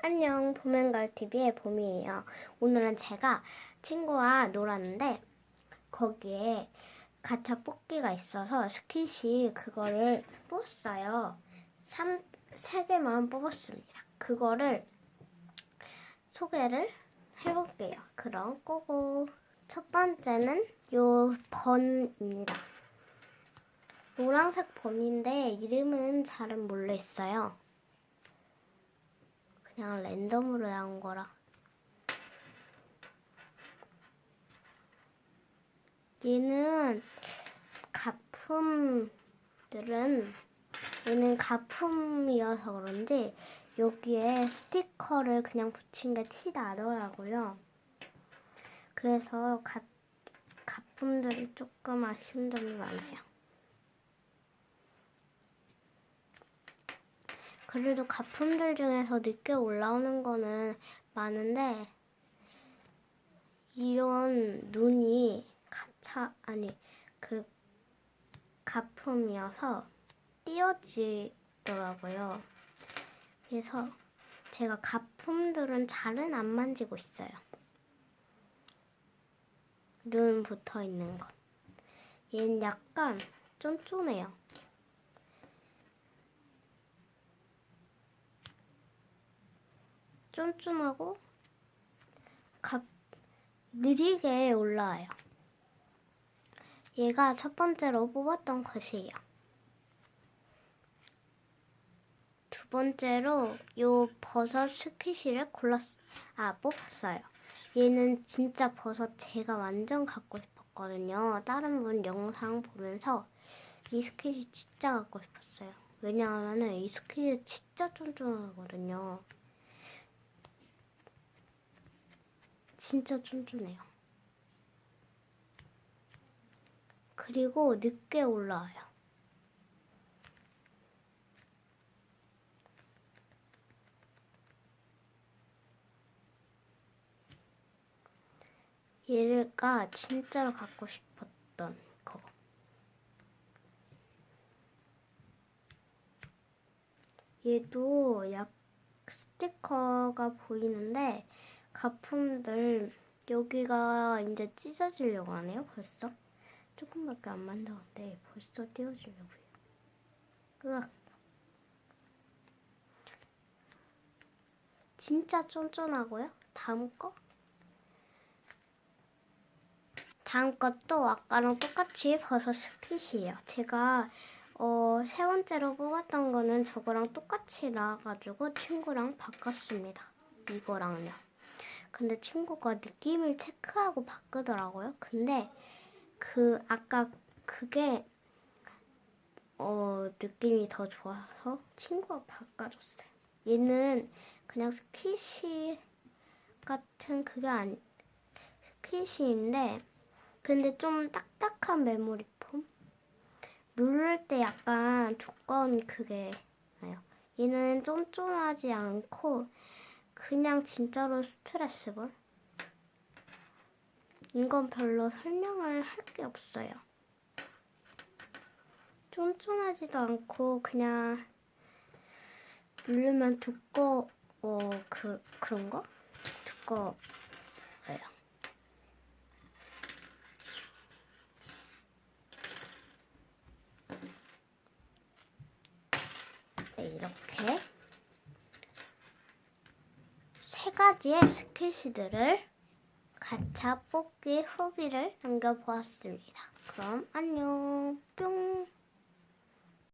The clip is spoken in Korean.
안녕, 봄앤걸TV의 봄이에요. 오늘은 제가 친구와 놀았는데 거기에 가차 뽑기가 있어서 스킷이 그거를 뽑았어요. 3, 3개만 뽑았습니다. 그거를 소개를 해볼게요. 그럼 꼬고 첫 번째는 요 번입니다. 노란색 번인데 이름은 잘은 모르겠어요. 그냥 랜덤으로 나온 거라. 얘는 가품들은 얘는 가품이어서 그런지 여기에 스티커를 그냥 붙인 게 티 나더라고요. 그래서 가, 가품들이 조금 아쉬운 점이 많아요. 그래도 가품들 중에서 늦게 올라오는 거는 많은데 이런 눈이 가차 아니 그 가품이어서 띄어지더라고요. 그래서 제가 가품들은 잘은 안 만지고 있어요. 눈 붙어 있는 거. 얘는 약간 쫀쫀해요. 쫀쫀하고 갑 느리게 올라와요. 얘가 첫 번째로 뽑았던 것이에요. 두 번째로 요 버섯 스퀴시를 골랐 아 뽑았어요. 얘는 진짜 버섯 제가 완전 갖고 싶었거든요. 다른 분 영상 보면서 이 스퀴시 진짜 갖고 싶었어요. 왜냐하면은 이 스퀴시 진짜 쫀쫀하거든요. 진짜 쫀쫀해요. 그리고 늦게 올라와요. 얘가 진짜로 갖고 싶었던 거. 얘도 약 스티커가 보이는데 가품들 여기가 이제 찢어지려고 하네요 벌써? 조금밖에 안 만들었는데 벌써 띄워지려고요. 으악. 진짜 쫀쫀하고요? 다음 거? 다음 것도 아까랑 똑같이 버섯 스핏이에요. 제가 어, 세 번째로 뽑았던 거는 저거랑 똑같이 나와가지고 친구랑 바꿨습니다. 이거랑요 근데 친구가 느낌을 체크하고 바꾸더라고요. 근데 그 아까 그게 어 느낌이 더 좋아서 친구가 바꿔줬어요. 얘는 그냥 스퀴시 같은 그게 아니 스퀴시인데 근데 좀 딱딱한 메모리 폼 누를 때 약간 두꺼운 그게 나요. 얘는 쫀쫀하지 않고 그냥 진짜로 스트레스볼. 이건 별로 설명을 할 게 없어요. 쫀쫀하지도 않고 그냥 누르면 두꺼워 그 그런 거 두꺼워요. 네, 이렇게. 세 가지의 스퀴시들을 가차 뽑기 후기를 남겨보았습니다. 그럼 안녕. 뿅.